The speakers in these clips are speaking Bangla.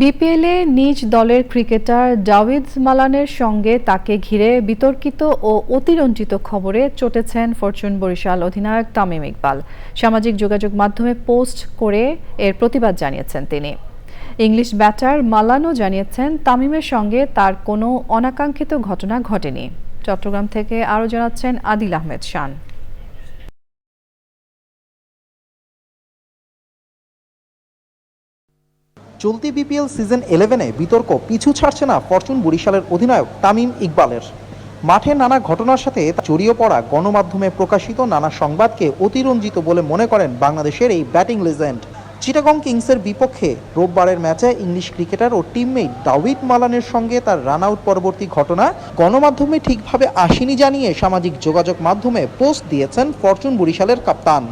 বিপিএলে নিজ দলের ক্রিকেটার জাভিদ মালানের সঙ্গে তাকে ঘিরে বিতর্কিত ও অতিরঞ্জিত খবরে চটেছেন ফরচুন বরিশাল অধিনায়ক তামিম ইকবাল। সামাজিক যোগাযোগ মাধ্যমে পোস্ট করে এর প্রতিবাদ জানিয়েছেন তিনি। ইংলিশ ব্যাটার মালানও জানিয়েছেন, তামিমের সঙ্গে তার কোনো অনাকাঙ্ক্ষিত ঘটনা ঘটেনি। চট্টগ্রাম থেকে আরও জানাচ্ছেন আদিল আহমেদ শান। চলতি বিপিএল সিজন ইলেভেনে বিতর্ক পিছু ছাড়ছে না ফরচুন বরিশালের অধিনায়ক তামিম ইকবালের। মাঠে নানা ঘটনার সাথে জড়িয়ে পড়া গণমাধ্যমে প্রকাশিত নানা সংবাদকে অতিরঞ্জিত বলে মনে করেন বাংলাদেশের এই ব্যাটিং লেজেন্ড। চিটাগং কিংসের বিপক্ষে রোববারের ম্যাচে ইংলিশ ক্রিকেটার ও টিমমেট দাউদ মালানের সঙ্গে তার রান আউট পরবর্তী ঘটনা গণমাধ্যমে ঠিকভাবে আসেনি জানিয়ে সামাজিক যোগাযোগ মাধ্যমে পোস্ট দিয়েছেন ফরচুন বরিশালের কাপ্তান।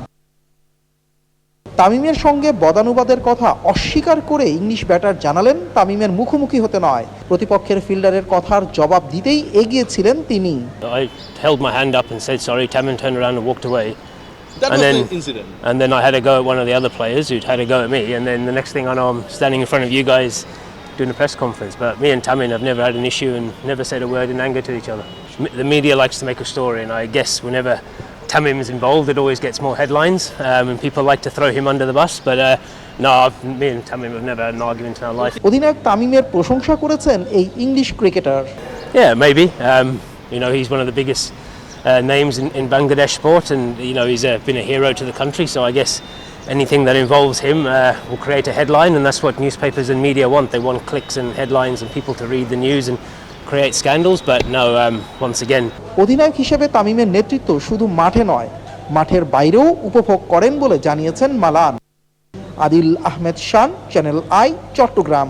তামিমের সঙ্গে বদানুবাদের কথা অস্বীকার করে ইংলিশ ব্যাটার জানালেন তামিমের মুখোমুখি হতে নয় প্রতিপক্ষের ফিল্ডারের কথার জবাব দিতেই এগিয়েছিলেন তিনি I held my hand up and said sorry. Tammin turned around and walked away. That And was then- the incident. And then I had a go at one of the other players who'd had a go at me. And then the next thing I know, I'm standing in front of you guys doing a press conference. But me and Tammin have never had an issue and never said a word in anger to each other. The media likes to make a story, and I guess whenever Tamim is involved, it always gets more headlines, um, and people like to throw him under the bus. But uh, no, I've, me and Tamim have never had an argument in our life. অধিনায়ক তামিমের প্রশংসা করেছেন এই English cricketer Yeah, maybe. Um, you know, he's one of the biggest uh, names in, in Bangladesh sport, and you know, he's uh, been a hero to the country. So I guess anything that involves him uh, will create a headline, and that's what newspapers and media want. They want clicks and headlines and people to read the news and create scandals. But no, um, once again, অধিনায়ক হিসেবে তামিমের নেতৃত্ব শুধু মাঠে নয় মাঠের বাইরেও উপভোগ করেন বলে জানিয়েছেন Malan Adil Ahmed Shan channel I Chattogram